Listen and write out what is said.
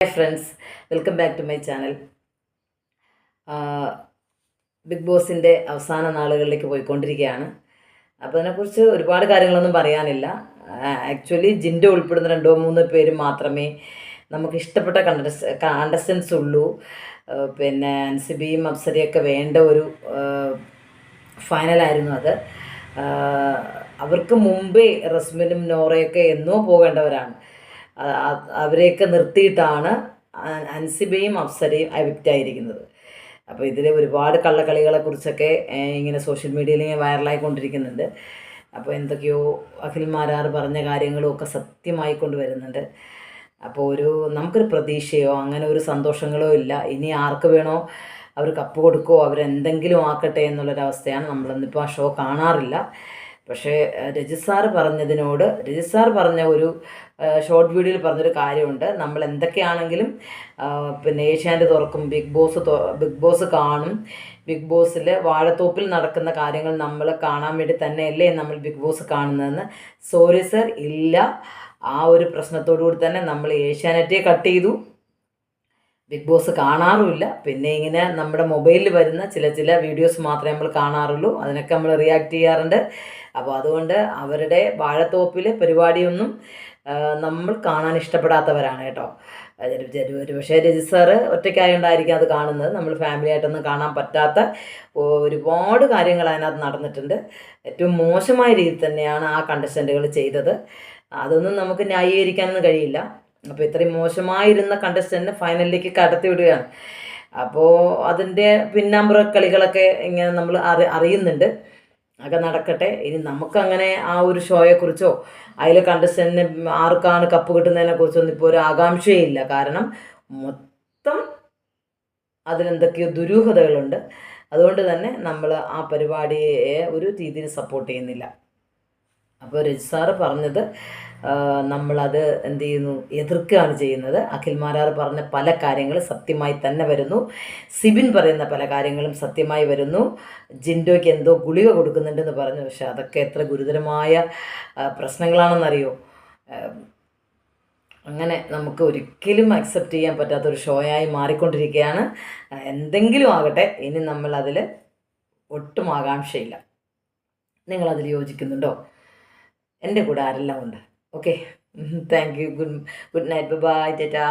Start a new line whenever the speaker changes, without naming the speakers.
Hi friends welcome back to my channel big ബോസിന്റെ അവസാന നാളുകളിലേക്ക് പോയിക്കൊണ്ടിരിക്കുകയാണ്. അപ്പോൾ അതിനെക്കുറിച്ച് ഒരുപാട് കാര്യങ്ങളൊന്നും പറയാനില്ല. ആക്ച്വലി ജിന്റെ ഉൾപ്പെടുന്ന രണ്ടോ മൂന്നോ പേര് മാത്രമേ നമുക്ക് ഇഷ്ടപ്പെട്ട കണ്ടസ് കണ്ടസ്റ്റൻസ് ഉള്ളൂ. പിന്നെ അൻസിബിയും അപ്സരയൊക്കെ വേണ്ട ഒരു ഫൈനലായിരുന്നു അത്. അവർക്ക് മുമ്പേ റസ്മിനും നോറയൊക്കെ എന്നോ പോകേണ്ടവരാണ്. അവരെയൊക്കെ നിർത്തിയിട്ടാണ് അൻസിബയും അപ്സരയും അവിക്റ്റായിരിക്കുന്നത് അപ്പോൾ ഇതിൽ ഒരുപാട് കള്ളക്കളികളെക്കുറിച്ചൊക്കെ ഇങ്ങനെ സോഷ്യൽ മീഡിയയിൽ ഇങ്ങനെ വൈറലായിക്കൊണ്ടിരിക്കുന്നുണ്ട്. അപ്പോൾ എന്തൊക്കെയോ അഖിൽ മാരാർ പറഞ്ഞ കാര്യങ്ങളും ഒക്കെ സത്യമായി കൊണ്ടുവരുന്നുണ്ട് അപ്പോൾ ഒരു നമുക്കൊരു പ്രതീക്ഷയോ അങ്ങനെ ഒരു സന്തോഷങ്ങളോ ഇല്ല. ഇനി ആർക്ക് വേണോ അവർ കപ്പ് കൊടുക്കുമോ അവരെന്തെങ്കിലും ആക്കട്ടെ എന്നുള്ളൊരവസ്ഥയാണ് നമ്മളിന്നിപ്പോൾ ആ ഷോ കാണാറില്ല. പക്ഷേ രജിസാർ പറഞ്ഞതിനോട് രജിസാർ പറഞ്ഞ ഒരു ഷോർട്ട് വീഡിയോയിൽ പറഞ്ഞൊരു കാര്യമുണ്ട്. നമ്മൾ എന്തൊക്കെയാണെങ്കിലും പിന്നെ ഏഷ്യാന്റെ തുറക്കും ബിഗ് ബോസ് ബിഗ് ബോസ് കാണും. ബിഗ് ബോസിൽ വാഴത്തോപ്പിൽ നടക്കുന്ന കാര്യങ്ങൾ നമ്മൾ കാണാൻ വേണ്ടി തന്നെയല്ലേ നമ്മൾ ബിഗ് ബോസ് കാണുന്നതെന്ന് സോറി സർ ഇല്ല. ആ ഒരു പ്രശ്നത്തോടു കൂടി തന്നെ നമ്മൾ ഏഷ്യാനെറ്റേ കട്ട് ചെയ്തു. ബിഗ് ബോസ് കാണാറുമില്ല. പിന്നെ ഇങ്ങനെ നമ്മുടെ മൊബൈലിൽ വരുന്ന ചില ചില വീഡിയോസ് മാത്രമേ നമ്മൾ കാണാറുള്ളൂ. അതിനൊക്കെ നമ്മൾ റിയാക്ട് ചെയ്യാറുണ്ട്. അപ്പോൾ അതുകൊണ്ട് അവരുടെ വാഴത്തോപ്പിലെ പരിപാടിയൊന്നും നമ്മൾ കാണാൻ ഇഷ്ടപ്പെടാത്തവരാണ് കേട്ടോ. ഒരു പക്ഷേ രജിസ്റ്റർ സാറ് ഒറ്റയ്ക്കായോണ്ടായിരിക്കും അത് കാണുന്നത്. നമ്മൾ ഫാമിലി ആയിട്ടൊന്നും കാണാൻ പറ്റാത്ത ഒരുപാട് കാര്യങ്ങൾ അതിനകത്ത് നടന്നിട്ടുണ്ട്. ഏറ്റവും മോശമായ രീതിയിൽ തന്നെയാണ് ആ കണ്ടസ്റ്റന്റുകൾ ചെയ്തത്. അതൊന്നും നമുക്ക് ന്യായീകരിക്കാനൊന്നും കഴിയില്ല. അപ്പോൾ ഇത്രയും മോശമായിരുന്ന കണ്ടസ്റ്റന്റിനെ ഫൈനലിലേക്ക് കടത്തി വിടുകയാണ്. അപ്പോൾ അതിന്റെ പിന്നാമ്പുറ കളികളൊക്കെ ഇങ്ങനെ നമ്മൾ അറി അറിയുന്നുണ്ട്. ഒക്കെ നടക്കട്ടെ. ഇനി നമുക്കങ്ങനെ ആ ഒരു ഷോയെക്കുറിച്ചോ അതിലെ കണ്ടസ്റ്റന്റിന് ആർക്കാണ് കപ്പ് കിട്ടുന്നതിനെ കുറിച്ചൊന്നും ഇപ്പോൾ ഒരു ആകാംക്ഷയില്ല. കാരണം മൊത്തം അതിലെന്തൊക്കെയോ ദുരൂഹതകളുണ്ട്. അതുകൊണ്ട് തന്നെ നമ്മൾ ആ പരിപാടിയെ ഒരു രീതിയിൽ സപ്പോർട്ട് ചെയ്യുന്നില്ല. അപ്പോൾ രജി പറഞ്ഞത് നമ്മളത് എന്ത് ചെയ്യുന്നു എതിർക്കുകയാണ് ചെയ്യുന്നത്. അഖിൽ മാരാർ പറഞ്ഞ പല കാര്യങ്ങളും സത്യമായി തന്നെ വരുന്നു. സിബിൻ പറയുന്ന പല കാര്യങ്ങളും സത്യമായി വരുന്നു. ജിൻഡോയ്ക്ക് എന്തോ ഗുളിക കൊടുക്കുന്നുണ്ടെന്ന് പറഞ്ഞു. പക്ഷേ അതൊക്കെ എത്ര ഗുരുതരമായ പ്രശ്നങ്ങളാണെന്നറിയോ? അങ്ങനെ നമുക്ക് ഒരിക്കലും അക്സെപ്റ്റ് ചെയ്യാൻ പറ്റാത്തൊരു ഷോയായി മാറിക്കൊണ്ടിരിക്കുകയാണ്. എന്തെങ്കിലും ആകട്ടെ ഇനി നമ്മളതിൽ ഒട്ടും ആകാംക്ഷയില്ല. നിങ്ങളതിൽ യോജിക്കുന്നുണ്ടോ? എന്റെ കൂടെ ആരെല്ലാം ഉണ്ട്? Okay thank you good good night bye tata